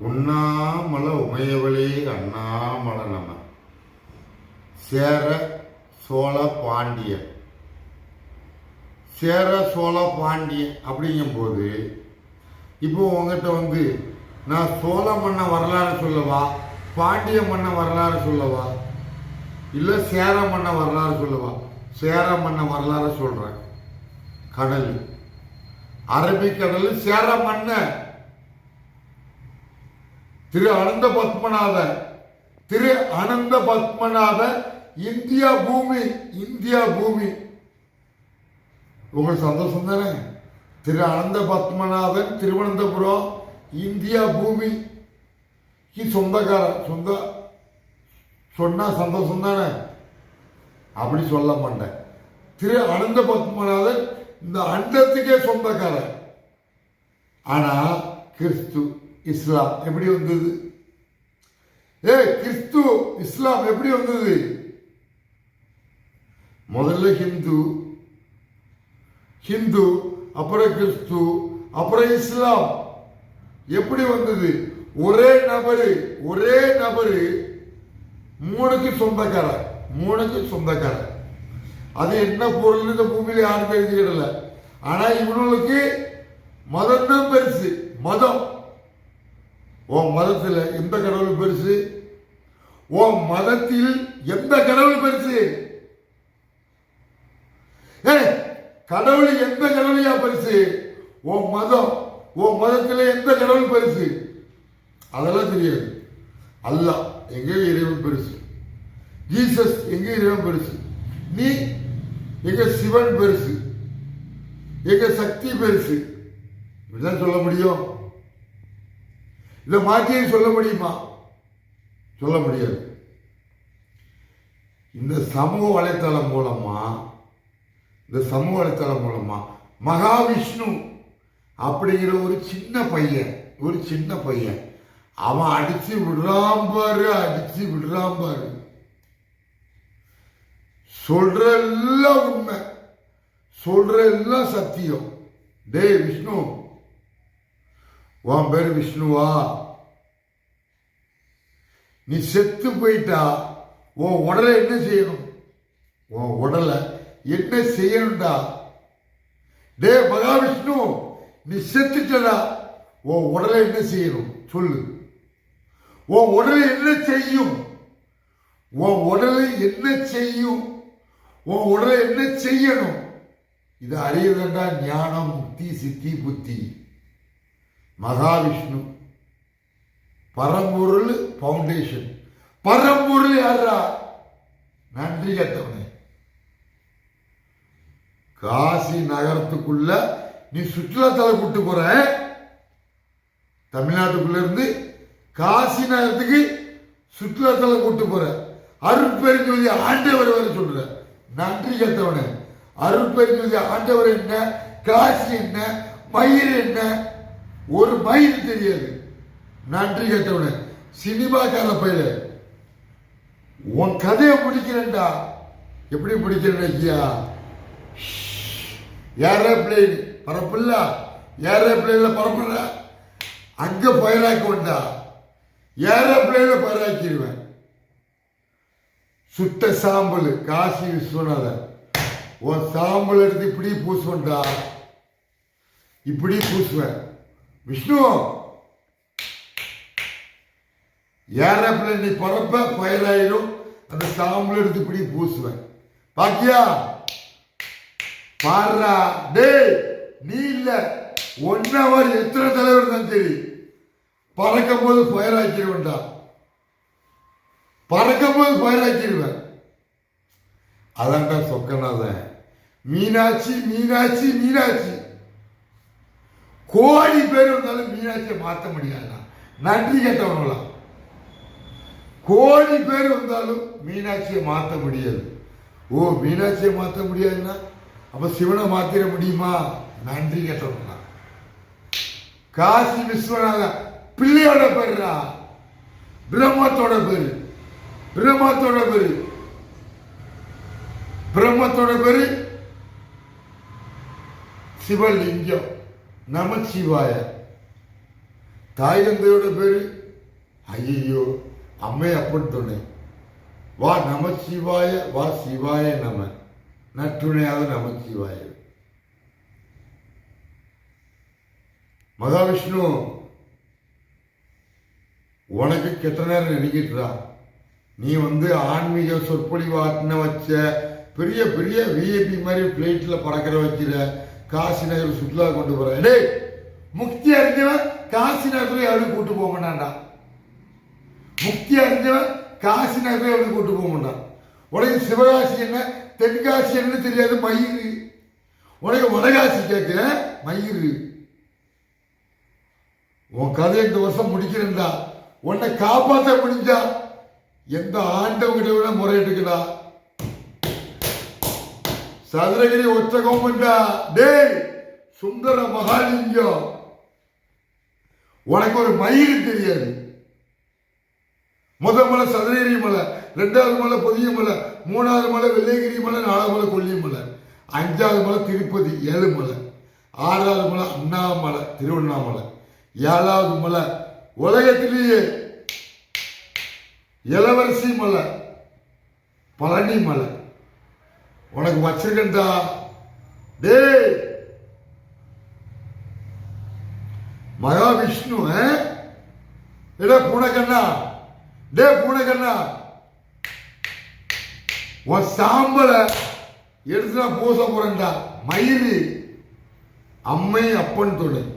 உண்ணாமல உமையவளே அண்ணாமல நம. சேர சோழ பாண்டியன் சேர சோழ பாண்டியன் அப்படிங்கும்போது இப்போ உங்ககிட்ட வந்து நான் சோழ மன்ன வரலாறு சொல்லவா? பாண்டிய மன்ன வரலாறு சொல்லவா? இல்லை சேர மன்ன வரலாறு சொல்லவா? சேர மன்ன வரலாறு சொல்கிறேன் கடல் அரபிக்கடல் சேர மன்ன. திரு அனந்த பத்மநாத திரு அனந்த பத்மநாத இந்தியா பூமி இந்தியா பூமி. உங்களுக்கு சந்தோஷம் தானே? திரு அனந்த பத்மநாதன் திருவனந்தபுரம் இந்தியா பூமி. சொந்தக்காரன் சொந்த சொன்னா சந்தோஷம் தானே? அப்படி சொல்ல மாட்டேன். திரு அனந்த பத்மநாதன் இந்த அண்டத்துக்கே சொந்தக்காரன். ஆனா கிறிஸ்து இஸ்லாம் எப்படி வந்தது? ஏ கிறிஸ்து இஸ்லாம் எப்படி வந்தது? முதல்ல ஹிந்து ஹிந்து அப்புறம் கிறிஸ்து அப்புறம் இஸ்லாம். எப்படி வந்தது? ஒரே நபரு ஒரே நபரு மூணுக்கு சொந்தக்காரர் மூணுக்கு சொந்தக்காரர். அது என்ன பொருள் இந்த பூமியில யாரும் தெரிஞ்சுக்கிடல ஆனா இவனுக்கு மதம் தான் பெருசு. மதம். உன் மதத்தில் எந்த கடவுள் பெருசு? உன் மதத்தில் எந்த கடவுள் பெருசு? ஏ கடவுள் எந்த கடவுளையா பெருசு? உன் மதம் உன் மதத்தில் எந்த கடவுள் பெருசு? அதெல்லாம் தெரியாது. அல்லாஹ் எங்க இறைவன் பெருசு? ஜீசஸ் எங்க இறைவன் பெருசு? நீ எங்க சிவன் பெருசு? எங்க சக்தி பெருசு? இப்படிதான் சொல்ல முடியும். இதை மாற்றியே சொல்ல முடியுமா? சொல்ல முடியாது. இந்த சமூக வலைத்தளம் மூலமா இந்த சமூக வலைத்தளம் மூலமா மகாவிஷ்ணு அப்படிங்கிற ஒரு சின்ன பையன் ஒரு சின்ன பையன் அவன் அடிச்சு விடுறான் பாரு அடிச்சு விடுறான் பாரு. சொல்ற எல்லாம் உண்மை. சொல்ற எல்லாம் சத்தியம். டேய் விஷ்ணு உன் பேர் விஷ்ணுவா? நீ செத்து போயிட்டா உன் உடலை என்ன செய்யணும்? உன் உடலை என்ன செய்யணும்டா? டே மகாவிஷ்ணு நீ செத்துட்டடா உன் உடலை என்ன செய்யணும்? சொல்லு. உன் உடலை என்ன செய்யும்? உன் உடலை என்ன செய்யும்? உன் உடலை என்ன செய்யணும்? இது அறியதுண்டா ஞானம் முக்தி சித்தி புத்தி. மகாவிஷ்ணு. பரம்பொருள் பவுண்டேஷன் பரம்பொருள் யாரா நன்றி கட்டவனே. காசி நகரத்துக்குள்ள நீ சுற்றுலாத்தலை கூட்டு போற. தமிழ்நாட்டுக்குள்ள இருந்து காசி நகரத்துக்கு சுற்றுலாத்தலை கூட்டு போற. அருட்பெருஞ்சோதி ஆண்டவர் வந்து சொல்ற. நன்றி கட்டவனே. அருட்பெருஞ்சோதி ஆண்டவர் என்ன? காசி என்ன? மயில் என்ன? ஒரு மயில் தெரியாது. நன்றி கட்டவனே. சினிமாக்கார பயில உன் கதையை முடிக்கிறேன்டா எப்படி பிடிக்கிறேன் ஐயா ஏரோப்ளைன். பரப்பில்ல? ஏரோப்ளேன்ல பரப்புற அங்க பயிராக்க வேண்டா ஏரோப்ளேன்ல பயிராக்கிடுவேன் சுட்ட சாம்பல். காசி விஸ்வநாதன் உன் சாம்பல் எடுத்து இப்படி பூசுவேன்டா. இப்படி பூசுவேன். விஷ்ணு! ஏறப்பில் நீ பிறப்ப பயலாயிரும் அந்த சாம்பல் எடுத்து இப்படி பூசுவேன். பாக்கியா பாடுறா டேய் நீ இல்ல. ஒன் ஹவர் எத்தனை தலைவர் தான் சரி. பறக்கும் போது பயிராக்கிடுவேன்டா பறக்கும் போது பயிராக்கிடுவேன் அதான்டா சொக்கனாத மீனாட்சி மீனாட்சி மீனாட்சி. கோடி பேர் வந்தாலும் மீனாட்சியை மாற்ற முடியாதா? நன்றி கேட்டவங்களா கோடி பேர் வந்தாலும் மீனாட்சியை மாற்ற முடியாது. ஓ மீனாட்சியை மாற்ற முடியாதுன்னா? அப்ப சிவனை மாத்திர முடியுமா? நன்றி கேட்டவங்களா காசி விஸ்வநாத பிள்ளையோட பேருடா பிரம்மத்தோட பேரு. பிரம்மத்தோட பேரு. பிரம்மத்தோட பேரு சிவலிங்கம். நமச்சிவாய. தாய் தந்தையோட பேரு ஐயோ அம்மை அப்படின்னு துணை. வா நமச்சிவாய வா சிவாய நம. நற்றுணையாக நமச்சிவாய. மகாவிஷ்ணு உனக்கு கெட்ட நேரம் நெருங்கிட்டுடா நீ வந்து ஆன்மீக சொற்பொழிவாட்டின வச்ச பெரிய பெரிய விஐபி மாதிரி பிளைட்டில் பறக்கிற வைக்கிற. காசி நகர் சுற்றுலா கொண்டு போறேன் டேய் முக்தி அறிஞ்சவன் காசி நகரத்துல யாரும் கூட்டு போக மாட்டான்டா? முக்தி அறிஞ்சவன் காசி நகரத்துல யாரும் கூட்டு போக மாட்டான்? உனக்கு சிவகாசி என்ன? தென்காசி என்ன தெரியாது மயிறு. உனக்கு வடகாசி கேட்கிற மயிறு. உன் கதை இந்த வருஷம் முடிக்கிறேன்டா. உன்னை காப்பாற்ற முடிஞ்சா எந்த ஆண்டவங்கிட்ட விட முறையிட்டுக்கடா. சதுரகிரி உச்சகம் கோமண்டா டேய் சுந்தர மகாலிங்கம். உனக்கு ஒரு மயில் தெரியாது. முதல் மலை சதுரகிரி மலை ரெண்டாவது மலை புதிய மலை மூணாவது மலை வெள்ளையகிரி மலை நாலாவது மலை கொல்லிமலை அஞ்சாவது மலை திருப்பதி ஏழு மலை ஆறாவது மலை அண்ணாமலை திருவண்ணாமலை ஏழாவது மலை உலகத்திலேயே இளவரசி மலை பழனி மலை. உனக்கு வச்சிருக்கா டேய். மகாவிஷ்ணு ஏடா பூனைக்கண்ணா. டே பூனைக்கண்ணா. உன் சாம்பலை எடுத்து நான் பூச போறேன்டா. மயிறு. அம்மை அப்பன் தொழில்